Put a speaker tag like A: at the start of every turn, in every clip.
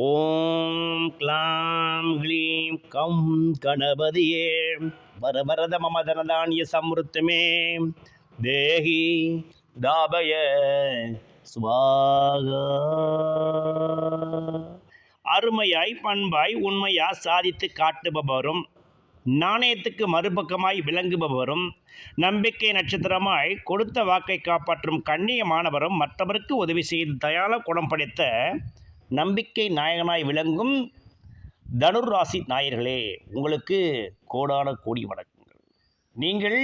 A: ஓம் க்ளாம் க்ளீம் கம் கணபதியே. வரவரத மம தனதானிய சம்ருத்தமே. தேகி தாபய சுவாகா. அருமையாய் பண்பாய் உண்மையா சாதித்து காட்டுபவரும் நாணயத்துக்கு மறுபக்கமாய் விளங்குபவரும் நம்பிக்கை நட்சத்திரமாய் கொடுத்த வாக்கை காப்பாற்றும் கண்ணியமானவரும் மற்றவருக்கு உதவி செய்து தயால குணம் படைத்த நம்பிக்கை நாயகனாய் விளங்கும் தனுர் ராசி நாயர்களே உங்களுக்கு கோடான கோடி வணக்கங்கள். நீங்கள்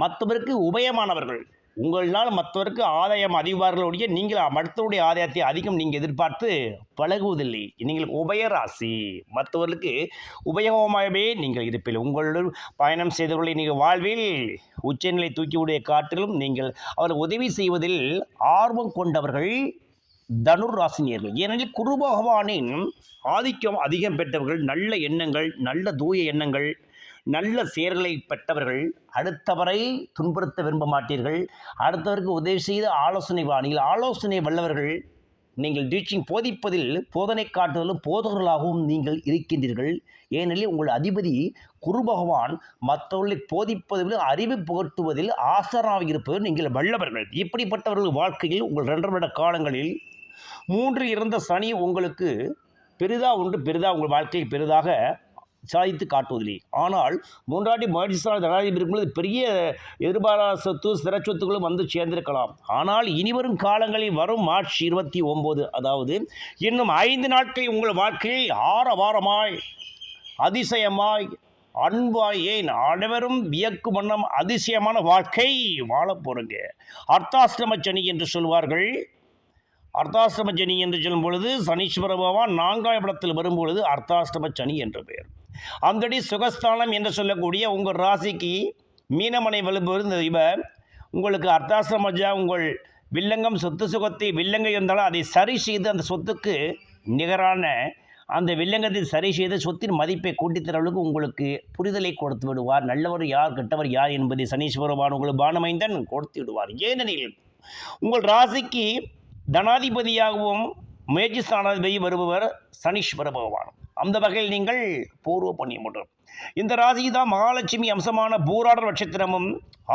A: மற்றவருக்கு உபயமானவர்கள். உங்களால் மற்றவருக்கு ஆதாயம் அதிவார்களோடைய நீங்கள் மற்றவருடைய ஆதாயத்தை அதிகம் நீங்கள் எதிர்பார்த்து பழகுவதில்லை. நீங்கள் உபயராசி. மற்றவர்களுக்கு உபயோகமாகவே நீங்கள் இருப்பீர்கள் உங்களுடன் பயணம் செய்தவர்களை நீங்கள் வாழ்வில் உச்சநிலை தூக்கியுடைய காற்றிலும் நீங்கள் அவர் உதவி செய்வதில் ஆர்வம் கொண்டவர்கள் தனுர் ராசினியர்கள் ஏனெனில் குரு பகவானின் ஆதிக்கம் அதிகம் பெற்றவர்கள் நல்ல எண்ணங்கள் நல்ல தூய எண்ணங்கள் நல்ல செயல்களை பெற்றவர்கள். அடுத்தவரை துன்புறுத்த விரும்ப மாட்டீர்கள். அடுத்தவருக்கு உதவி செய்து ஆலோசனை வாணியில் ஆலோசனை வல்லவர்கள் நீங்கள் டீச்சிங் போதிப்பதில் போதனை காட்டுவதிலும் போதகர்களாகவும் நீங்கள் இருக்கின்றீர்கள். ஏனெனில் உங்கள் அதிபதி குரு பகவான் மற்றவர்களை போதிப்பதில் அறிவு புகட்டுவதில் ஆசராக இருப்பது நீங்கள் வல்லவர்கள். இப்படிப்பட்டவர்கள் வாழ்க்கையில் உங்கள் ரெண்டரை வருட காலங்களில் மூன்று இருந்த சனி உங்களுக்கு பெரிதாக உண்டு பெரிதாக உங்கள் வாழ்க்கையை பெரிதாக சாதித்து காட்டுவதில்லை. ஆனால் மூன்றாட்டி மகிழ்ச்சியான ஜனாதிபதி இருக்கும்போது பெரிய எதிர்பாராத சொத்து சிற சொத்துக்களும் வந்து சேர்ந்திருக்கலாம். ஆனால் இனிவரும் காலங்களில் வரும் மார்ச் இருபத்தி ஒம்பது அதாவது இன்னும் ஐந்து நாட்கள் உங்கள் வாழ்க்கையை ஆரவாரமாய் அதிசயமாய் அன்பாய் ஏன் அனைவரும் வியக்கும் வண்ணம் அதிசயமான வாழ்க்கை வாழப் போகிறங்க அர்த்தாசிரம சனி என்று சொல்வார்கள் அர்த்தாஷ்டம சனி என்று சொல்லும் பொழுது சனீஸ்வர பகவான் நான்காம் இடத்தில் வரும்பொழுது அர்த்தாஷ்டம சனி என்ற பெயர். அந்தடி சுகஸ்தானம் என்று சொல்லக்கூடிய உங்கள் ராசிக்கு மீனமனை வலுப்பெறும் இவர் உங்களுக்கு அர்த்தாசிரமஜா உங்கள் வில்லங்கம் சொத்து சுகத்தை வில்லங்கம் இருந்தாலும் அதை சரி செய்து அந்த சொத்துக்கு நிகரான அந்த வில்லங்கத்தை சரி செய்து சொத்தின் மதிப்பை கூட்டித்தர அளவுக்கு உங்களுக்கு புரிதலை கொடுத்து விடுவார். நல்லவர் யார் கெட்டவர் யார் என்பதை சனீஸ்வரபான் உங்களுக்கு பானமைந்தன் கொடுத்து விடுவார். ஏனெனில் உங்கள் ராசிக்கு தனாதிபதியாகவும் முயற்சி ஸ்தானாதிபதி வருபவர் சனீஸ்வர பகவான். அந்த வகையில் நீங்கள் பூர்வ பண்ணிய முடியும் இந்த ராசி தான் மகாலட்சுமி அம்சமான பூராடர் நட்சத்திரமும்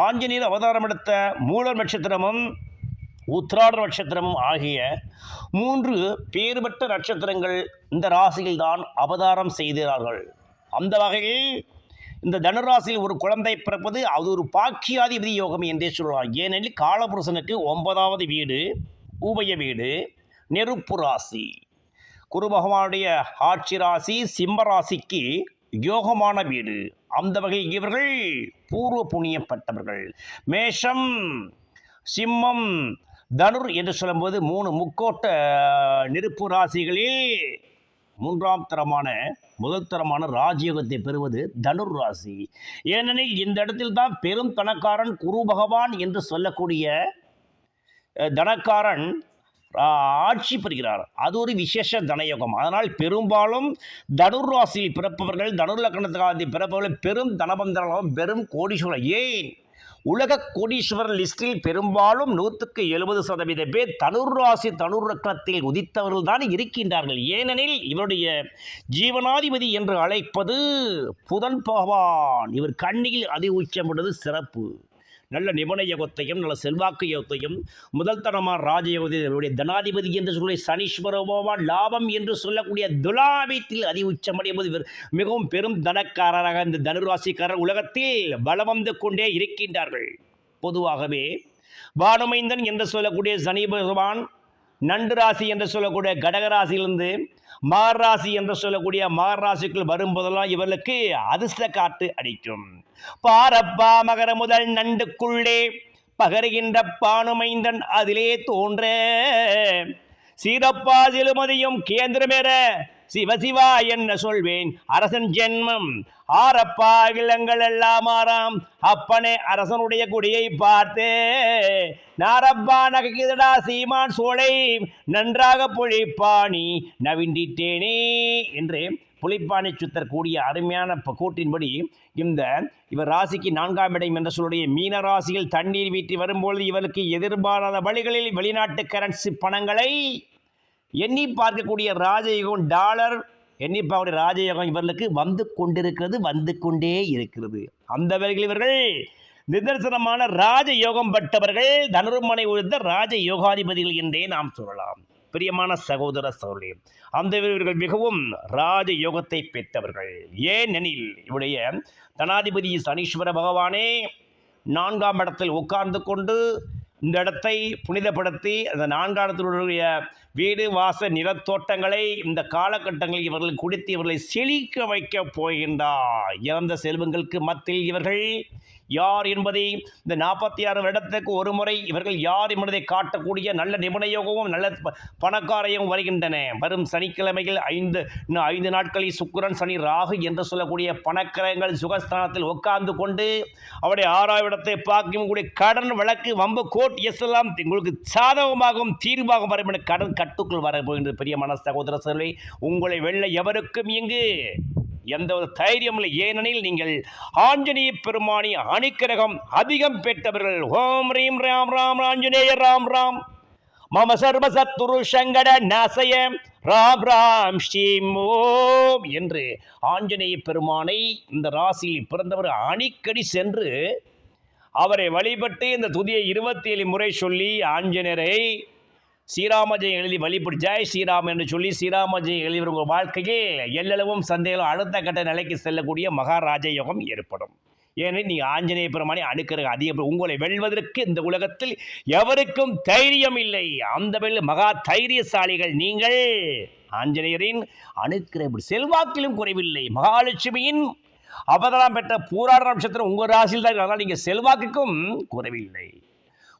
A: ஆஞ்சநேயர் அவதாரம் எடுத்த மூலர் நட்சத்திரமும் உத்ராடர் நட்சத்திரமும் ஆகிய மூன்று பேர்பட்ட நட்சத்திரங்கள் இந்த ராசியில் தான் அவதாரம் செய்கிறார்கள். அந்த வகையில் இந்த தனுராசியில் ஒரு குழந்தை பிறப்பது அது ஒரு பாக்கியாதிபதி யோகம் என்றே சொல்லலாம் ஏனெனில் காலபுருஷனுக்கு ஒன்பதாவது வீடு. உபய வீடு நெருப்பு ராசி. குரு பகவானுடைய ஆட்சி ராசி சிம்ம ராசிக்கு யோகமான வீடு. அந்த வகை இவர்கள் பூர்வ புண்ணியப்பட்டவர்கள். மேஷம் சிம்மம் தனுர் என்று சொல்லும்போது மூணு முக்கோட்ட நெருப்பு ராசிகளில் மூன்றாம் தரமான முதல் தரமான ராஜயோகத்தை பெறுவது தனுர் ராசி. ஏனெனில் இந்த இடத்தில் தான் பெரும் தனக்காரன் குரு பகவான் என்று சொல்லக்கூடிய தனக்காரன் ஆட்சி பெறுகிறார் அது ஒரு விசேஷ தனயோகம். அதனால் பெரும்பாலும் தனுர் ராசியில் பிறப்பவர்கள் தனுர் லக்கணத்தில் பிறப்பவர்கள் பெரும் தனபந்தராகவும் பெரும் கோடீஸ்வரர் ஏன்? உலக கோடீஸ்வரர் லிஸ்டில் பெரும்பாலும் நூற்றுக்கு எழுபது சதவீத பேர் தனுர் ராசி தனுர் லக்கணத்தில் உதித்தவர்கள் தான் இருக்கின்றார்கள். ஏனெனில் இவருடைய ஜீவனாதிபதி என்று அழைப்பது புதன் பகவான். இவர் கண்ணியில் அதி உச்சமுள்ளது சிறப்பு. நல்ல நிபுண யோகத்தையும் நல்ல செல்வாக்கு யோகத்தையும் முதல் தரமான ராஜயோகத்தையும் தனாதிபதி என்று சொல்லக்கூடிய சனீஸ்வர பகவான் லாபம் என்று சொல்லக்கூடிய துலாபத்தில் அதி உச்சமடையும் போது மிகவும் பெரும் தனக்காரராக இந்த தனுராசிக்காரர் உலகத்தில் பலம் வந்து கொண்டே இருக்கின்றார்கள். பொதுவாகவே வானமைந்தன் என்று சொல்லக்கூடிய சனி பகவான் நண்டு ராசி என்று சொல்லக்கூடிய கடகராசியிலிருந்து மகர் என்று சொல்லக்கூடிய மகர் வரும்போதெல்லாம் இவர்களுக்கு அதிர்ஷ்ட காட்டு அடிக்கும். பாரப்பா மகர முதல் நண்டுக்குள்ளே பகருகின்ற பானுமைந்தன் அதிலே தோன்ற. சீரப்பா சிலுமதியும் கேந்திரமேற சிவசிவா என்ன சொல்வேன்? அரசன் ஜென்மம். ஆரப்பா விலங்கள் எல்லாம் ஆறாம். அப்பனே அரசனுடைய குடியை பார்த்து நாரப்பா நகைக்குதடா சீமான் சோலை. நன்றாக பொழிப்பாணி நவிண்டிட்டேனே என்று புலிப்பானை சுத்தர் கூடிய அருமையான கூட்டின்படி இந்த இவர் ராசிக்கு நான்காம் இடம் என்ற சொல்லுடைய மீன ராசியில் தண்ணீர் வீட்டி வரும்பொழுது இவருக்கு எதிர்பாராத வழிகளில் வெளிநாட்டு கரன்சி பணங்களை எண்ணி பார்க்கக்கூடிய ராஜயோகம் டாலர் எண்ணி பார்க்கக்கூடிய ராஜயோகம் இவர்களுக்கு வந்து கொண்டிருக்கிறது வந்து கொண்டே இருக்கிறது. அந்த வகையில் இவர்கள் நிதர்சனமான ராஜயோகம் பட்டவர்கள் தனுர்மனை உழுந்த ராஜ யோகாதிபதிகள் என்றே நாம் சொல்லலாம். பிரியமான சகோதர சகோதரி அந்த இவர்கள் மிகவும் ராஜ யோகத்தை பெற்றவர்கள். ஏனெனில் இவருடைய தனாதிபதி சனீஸ்வர பகவானே நான்காம் இடத்தில் உட்கார்ந்து கொண்டு இந்த இடத்தை புனிதப்படுத்தி அந்த நான்காம் வீடு வாச நிலத்தோட்டங்களை இந்த காலகட்டங்களில் இவர்கள் குடித்து இவர்களை செழிக்க வைக்கப் போகின்றார். இறந்த செல்வங்களுக்கு மத்தியில் இவர்கள் யார் என்பதை இந்த நாற்பத்தி ஆறு வருடத்துக்கு ஒரு முறை இவர்கள் யார் என்பதை காட்டக்கூடிய நல்ல நிபுணயோகமும் நல்ல ப- பணக்காரையும் வருகின்றன. வரும் சனிக்கிழமையில் ஐந்து இன்னும் ஐந்து நாட்களில் சுக்கிரன் சனி ராகு என்று சொல்லக்கூடிய பணக்கிரகங்கள் சுகஸ்தானத்தில் உட்கார்ந்து கொண்டு அவருடைய ஆறாவது இடத்தை பார்க்கும் கூடிய கடன் வழக்கு வம்பு கோட் எஸ் எல்லாம் உங்களுக்கு சாதகமாகவும் தீர்வாகவும் வரும் என கடன் கட்டுக்குள் வர போகின்றது மன சகோதர சொல்லி உங்களை வெள்ள எவருக்கும் இங்கு எந்த ஒரு தைரியம் இல்லை. ஏனெனில் நீங்கள் ஆஞ்சநேய பெருமானி அணிக்கிரகம் அதிகம் பெற்றவர்கள். ஓம் ரீம் ராம் ராம் ஆஞ்சநேய ராம் ராம். மம சர்வ சத்துரு சங்கட நாசய. ராம் ராம் ஸ்ரீம் ஓம் என்று ஆஞ்சநேய பெருமானை இந்த ராசியில் பிறந்தவர் அணிக்கடி சென்று அவரை வழிபட்டு இந்த துதியை இருபத்தி ஏழு முறை சொல்லி ஆஞ்சநேயரை ஸ்ரீராமஜெயம் எழுதி வழிபடு ஜெய் ஸ்ரீராம் என்று சொல்லி ஸ்ரீராமஜெயம் எழுதி உங்கள் வாழ்க்கையில் எல்லளவும் சந்தேகம் அடுத்த கட்ட நிலைக்கு செல்லக்கூடிய மகாராஜ யோகம் ஏற்படும். ஏனெனில் நீங்கள் ஆஞ்சநேய பெருமானை அணுக்கிற அதிக உங்களை வெல்வதற்கு இந்த உலகத்தில் எவருக்கும் தைரியம் இல்லை. அந்த வெள்ள மகா தைரியசாலிகள் நீங்கள் ஆஞ்சநேயரின் அணுக்கிற செல்வாக்கிலும் குறைவில்லை. மகாலட்சுமியின் அவதாரம் பெற்ற பூராட நட்சத்திரம் உங்கள் ராசியில் தான் அதனால் நீங்கள் செல்வாக்குக்கும் குறைவில்லை.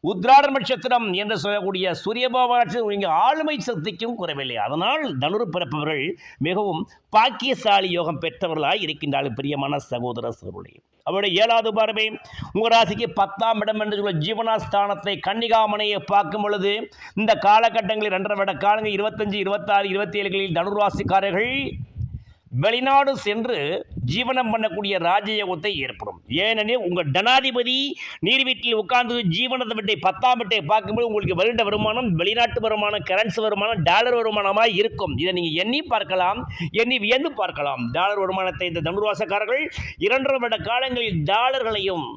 A: உத்ராட நட்சத்திரம் என்று சொல்லக்கூடிய சூரிய பகவான் ஆளுமை சக்திக்கும் குறைவில்லை. அதனால் தனுர் பிறப்பவர்கள் மிகவும் பாக்கியசாலி யோகம் பெற்றவர்களாக இருக்கின்றார்கள் பிரியமான சகோதர சகோதரி அவருடைய ஏழாவது பார்வை உங்கள் ராசிக்கு பத்தாம் இடம் என்று சொல்ல ஜீவனாஸ்தானத்தை கன்னிகாமனையை பார்க்கும் பொழுது இந்த காலகட்டங்களில் ரெண்டரை விட காலங்கள் இருபத்தஞ்சு இருபத்தாறு இருபத்தி ஏழுகளில் தனுர்வாசிக்காரர்கள் வெளிநாடு சென்று ஜீவனம் பண்ணக்கூடிய ராஜயோகத்தை ஏற்படும். ஏனெனில் உங்கள் ஜனாதிபதி நீர் வீட்டில் உட்கார்ந்து ஜீவனத்தை விட்டை பத்தாம் விட்டை பார்க்கும்போது உங்களுக்கு வருட வருமானம் வெளிநாட்டு வருமானம் கரன்சி வருமானம் டாலர் வருமானமாக இருக்கும். இதை நீங்கள் எண்ணி பார்க்கலாம் எண்ணி வியந்து பார்க்கலாம். டாலர் வருமானத்தை இந்த தனுர்வாசக்காரர்கள் இரண்டரை வருட காலங்களில் டாலர்களையும்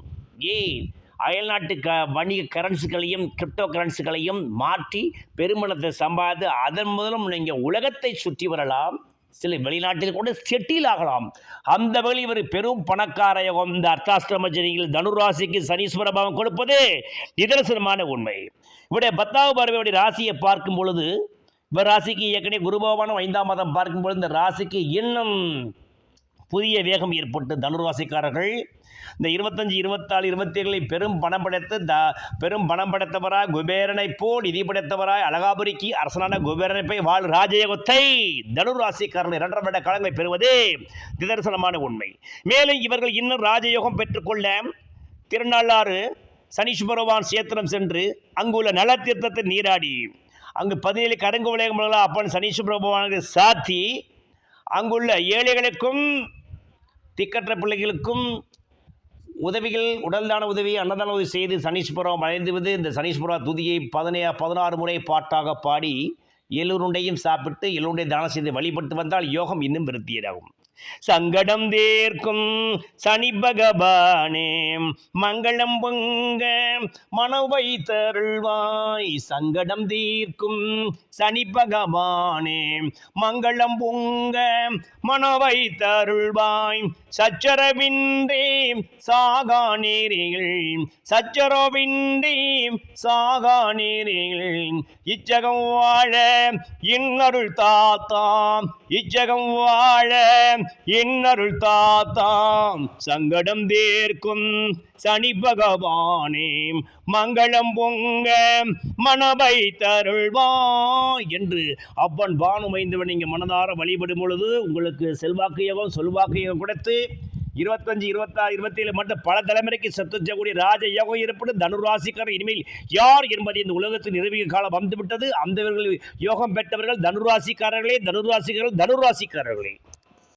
A: ஏன் அயல்நாட்டு க வணிக கரன்சிகளையும் கிரிப்டோ கரன்சிகளையும் மாற்றி பெருமளத்தை சம்பாதித்து அதன் மூலம் நீங்கள் உலகத்தை சுற்றி வரலாம். சில வெளிநாட்டில் கூட செட்டில் ஆகலாம் அந்த வகையில் இவர் பெரும் பணக்கார யோகம் இந்த அர்த்தாஷ்டமஜனியில் தனுராசிக்கு சனீஸ்வர பாவம் கொடுப்பது நிதர்சனமான உண்மை. இவருடைய பத்தாவது பார்வையுடைய ராசியை பார்க்கும் பொழுது இவர் ராசிக்கு ஏற்கனவே குருபவானம் ஐந்தாம் மாதம் பார்க்கும் பொழுது இந்த ராசிக்கு இன்னும் புதிய வேகம் ஏற்பட்டு தனுர்வாசிக்காரர்கள் இந்த இருபத்தஞ்சு இருபத்தாறு இருபத்தேழை பெரும் பணம் படைத்து த பெரும் பணம் படைத்தவராய் குபேரனை போல் நிதி படைத்தவராய் அழகாபுரிக்கு அரசனான குபேரனை போய் வாழ் ராஜயோகத்தை தனுராசிக்காரர்கள் இரண்டரை வருட காலங்களை பெறுவது நிதர்சனமான உண்மை. மேலும் இவர்கள் இன்னும் ராஜயோகம் பெற்றுக்கொள்ள திருநள்ளாறு சனீஸ்வரவான் சேத்திரம் சென்று அங்குள்ள நலத்தீர்த்தத்தை நீராடி அங்கு பதினேழு கருங்கு விளையங்களா அப்பன் சனீஷ் பகவானுக்கு சாத்தி அங்குள்ள ஏழைகளுக்கும் திக்கற்ற பிள்ளைகளுக்கும் உதவிகள் உடல்தான உதவி அன்னதான உதவி செய்து சனீஸ்வரம் அடைந்துவது இந்த சனீஸ்வரா துதியை பதினே பதினாறு முறை பாட்டாக பாடி எல்லோருண்டையும் சாப்பிட்டு எல்லோருடைய தானம் செய்து வழிபட்டு வந்தால் யோகம் இன்னும் விருத்தியதாகும் சங்கடம் தேர்க்கும் சனி பகவானே மங்களம் பொங்க மனவை தருள்வாய் சங்கடம் தீர்க்கும் சனி பகவானே மங்களம் பொங்க மனவை தருள்வாய் சச்சரவின்றி சாகா நீரில் சச்சரவின்றி சாகா நீரில் இச்சகம் வாழ இன்னருள் தாத்தாம் இச்சகம் வாழ இன்னருள் தாத்தாம் சங்கடம் தேர்க்கும் சனி பகவானே மங்களம் பொங்க மனவை தருள்வா என்று அப்பன் பானுமைந்தவன் நீங்கள் மனதார வழிபடும் பொழுது உங்களுக்கு செல்வாக்கு யோகம் சொல்வாக்கு யோகம் கொடுத்து இருபத்தஞ்சு இருபத்தாறு இருபத்தேழு மட்டும் பல தலைமுறைக்கு சத்துச்சக்கூடிய ராஜ யோகம் ஏற்படும். தனுராசிக்காரர் இனிமேல் யார் என்பதை இந்த உலகத்தில் நிரூபிக்க காலம் வந்துவிட்டது. அந்தவர்கள் யோகம் பெற்றவர்கள் தனுராசிக்காரர்களே தனுராசிக்காரர்கள் தனுராசிக்காரர்களே.